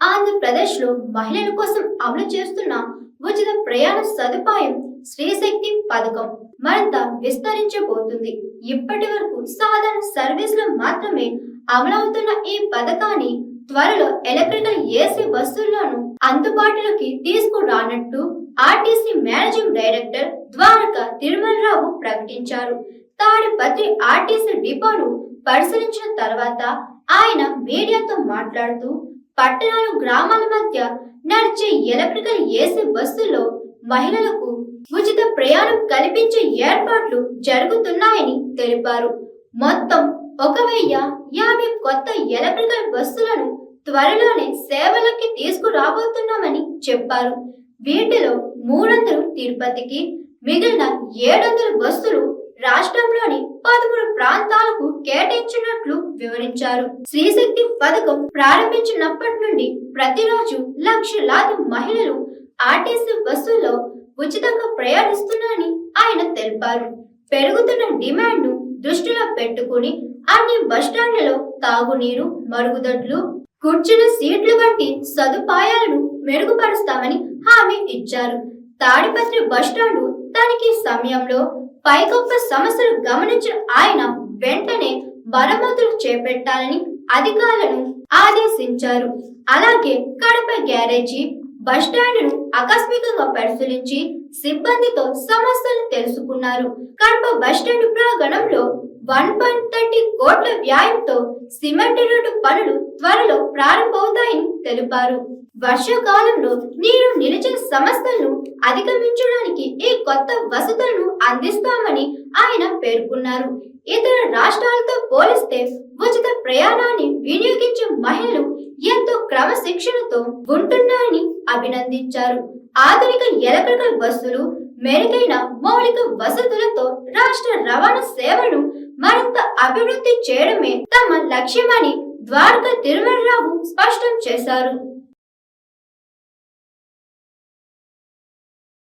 ఆంధ్రప్రదేశ్లో మహిళల కోసం అమలు చేస్తున్న ఉచిత ప్రయాణ సదుపాయం శ్రీశక్తి పథకం మరింత విస్తరించబోతుంది. ఇప్పటి వరకు సాధారణ సర్వీసులు మాత్రమే అమలవుతున్న ఈ పథకాన్ని త్వరలో ఎలక్ట్రికల్ ఏసీ బస్సుల్లోనూ అందుబాటులోకి తీసుకురానట్టు RTC managing director Dwaraka Tirumala Rao ప్రకటించారు. తాడిపత్రి ఆర్టీసీ డిపోను పరిశీలించిన తర్వాత ఆయన మీడియాతో మాట్లాడుతూ పట్టణాలు గ్రామాల మధ్య నడిచే ఎలక్ట్రికల్ ఏసీ బస్సుల్లో మహిళలకు ఉచిత ప్రయాణం కల్పించే ఏర్పాట్లు జరుగుతున్నాయని తెలిపారు. మొత్తం ఒక వెయ్యి యాభై కొత్త ఎలక్ట్రికల్ బస్సులను త్వరలోనే సేవలకి తీసుకురాబోతున్నామని చెప్పారు. వీటిలో మూడొందలు తిరుపతికి మిగిలిన ఏడొందల బస్సులు రాష్ట్రంలోని పదమూడు ప్రాంతాలకు కేటాయించినట్లు వివరించారు. శ్రీశక్తి పథకం ప్రారంభించినప్పటి నుండి ప్రతిరోజు లక్షలాది మహిళలు ఆర్టీసీ బస్సుల్లో ఉచితంగా ప్రయాణిస్తున్నారని ఆయన తెలిపారు. పెరుగుతున్న డిమాండ్ను దృష్టిలో పెట్టుకుని అన్ని బస్టాండ్లలో తాగునీరు మరుగుదొడ్లు కుర్చీల సీట్లు వంటి సదుపాయాలను మెరుగుపరుస్తామని హామీ ఇచ్చారు. తాడిపత్రి బస్టాండు తనిఖీ సమయంలో పైకప్పు సమస్యలు గమనించిన ఆయన వెంటనే మరమ్మతులు చేపట్టాలని అధికారులను ఆదేశించారు. అలాగే కడప గ్యారేజీ బస్టాండ్ను ఆకస్మికంగా పరిశీలించి సిబ్బందితో సమస్యలు తెలుసుకున్నారు. కడప బస్టాండ్ ప్రాంగణంలో వన్ పాయింట్ థర్టీ కోట్ల వ్యాయంతో సిమెంట్ రోడ్డు పనులు త్వరలో ప్రారంభమవుతాయని తెలిపారు. వర్షాకాలంలో నీరు నిలిచే సమస్యలను అధిగమించడానికి ఈ కొత్త వసతులను అందిస్తామని ఆయన పేర్కొన్నారు. ఇతర రాష్ట్రాలతో పోలిస్తే ఉచిత ప్రయాణాన్ని వినియోగించే మహిళలు ఎంతో క్రమశిక్షణతో ఉంటున్నారని అభినందించారు. ఆధునిక ఎలక్ట్రికల్ బస్సులు మెరుగైన మౌలిక వసతులతో రాష్ట్ర రవాణా సేవను మరింత అభివృద్ధి చేయడమే తమ లక్ష్యమని ద్వారకా తిరుమలరావు స్పష్టం చేశారు.